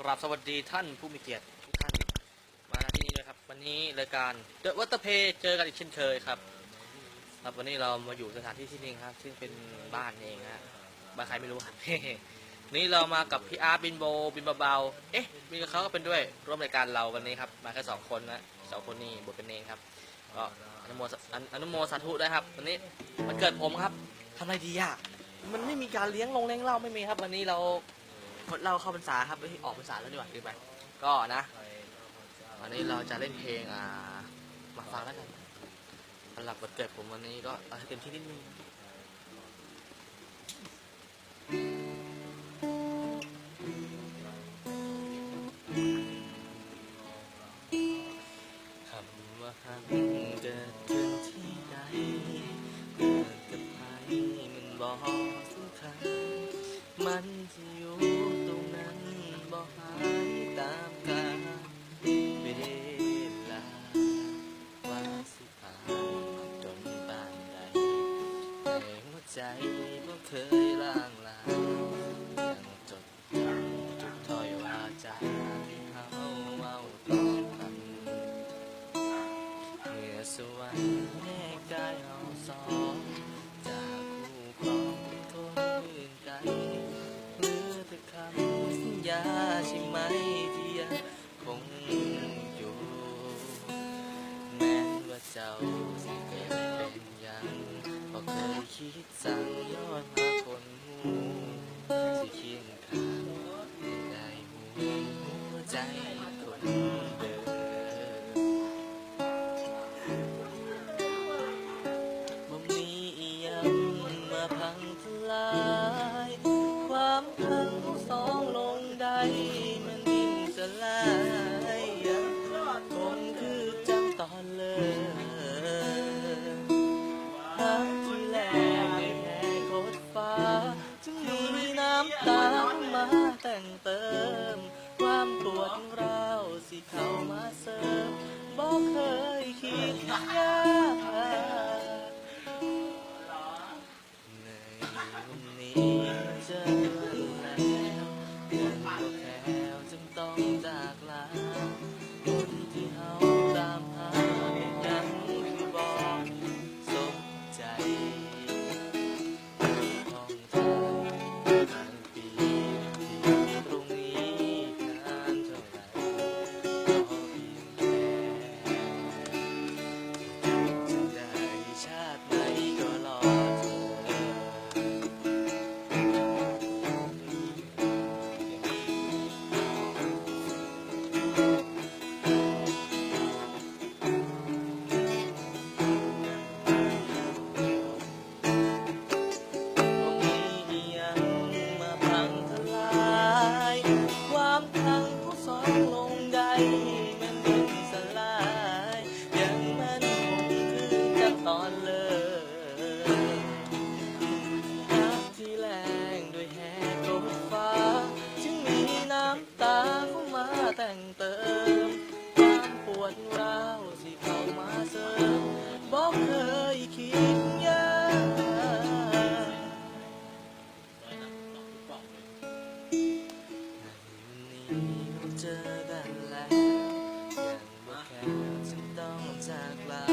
กราบสวัสดีท่านผู้มีเกียรติทุกท่านมาที่นี่เลยครับ วันนี้รายการ The Water Play เจอกันอีกเช่นเคยครับ ครับวันนี้เรามาอยู่สถานที่ที่หนึงครับ ซึ่งเป็นบ้านเองฮะบ้านใครไม่รู้ครับ นี่เรามากับพี่อาร์บินโบบินเบาๆเอ๊ะบินกับเขาก็เป็นด้วยร่วมรายการเราวันนี้ครับ มาแค่สองคนนะสองคนนี่บทเป็นเองครับก็อนุโมอนุอนุโมสาธุด้วยครับ วันนี้มันเกิดผมครับทำอะไรดีอะมันไม่มีการเลี้ยงลงเลี้ยงเล้าไม่มีครับ วันนี้เรา เหล่าเข้าพรรษาครับเอ้ยออกพรรษาแล้วดีกว่าดีไปก็นะวันนี้เราจะเล่นเพลงอ่ามาฟังแล้วกันสำหรับวันเกิดผมวันนี้ก็เอาให้เต็มที่นิดนึงคำว่าหักเกิดขึ้นที่ใดเกิดกับใครมันบอกสำคัญมันจะอยู่ สวรรค์แยกกายเราสองจากคู่ครองคนอื่นไกลเหลือแต่คำสัญญาใช่ไหมที่ยังคงอยู่ แม้ว่าเจ้าสิเกิดเป็นยังก็เคยคิดสั่งย้อนมาคนหูสิเคียง เติม ความปวดร้าวสิเข้ามาเสริมบอกเคยคิดยากในวันนี้ แรงด้วยแหกกดฟ้าจึงมีน้ำตาเข้ามาแต่งเติมความปวดร้าวที่เข้ามาเสริมบอกเคยคิดยากวันนี้เราเจอ จากลา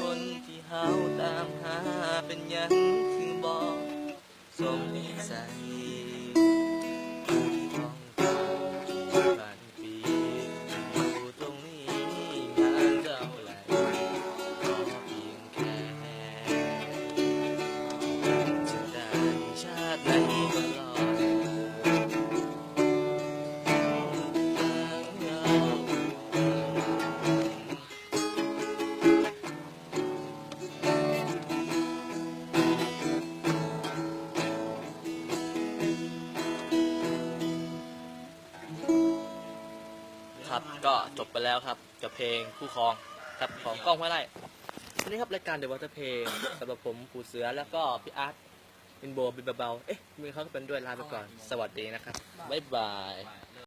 คนที่เฮาตามหาเป็นยังคือบอกสมใจ ครับก็จบไปแล้วครับกับเพลงคู่ครองครับของกล้องห้วยไร่วันนี้ครับรายการเดอะวอเตอร์เพลงสำหรับผมปูเสือแล้วก็พี่อาร์ตอินโบบินเบาๆเอ๊ะมีเขาก็เป็นด้วยลาไปก่อน สวัสดีนะครับ บ๊ายบาย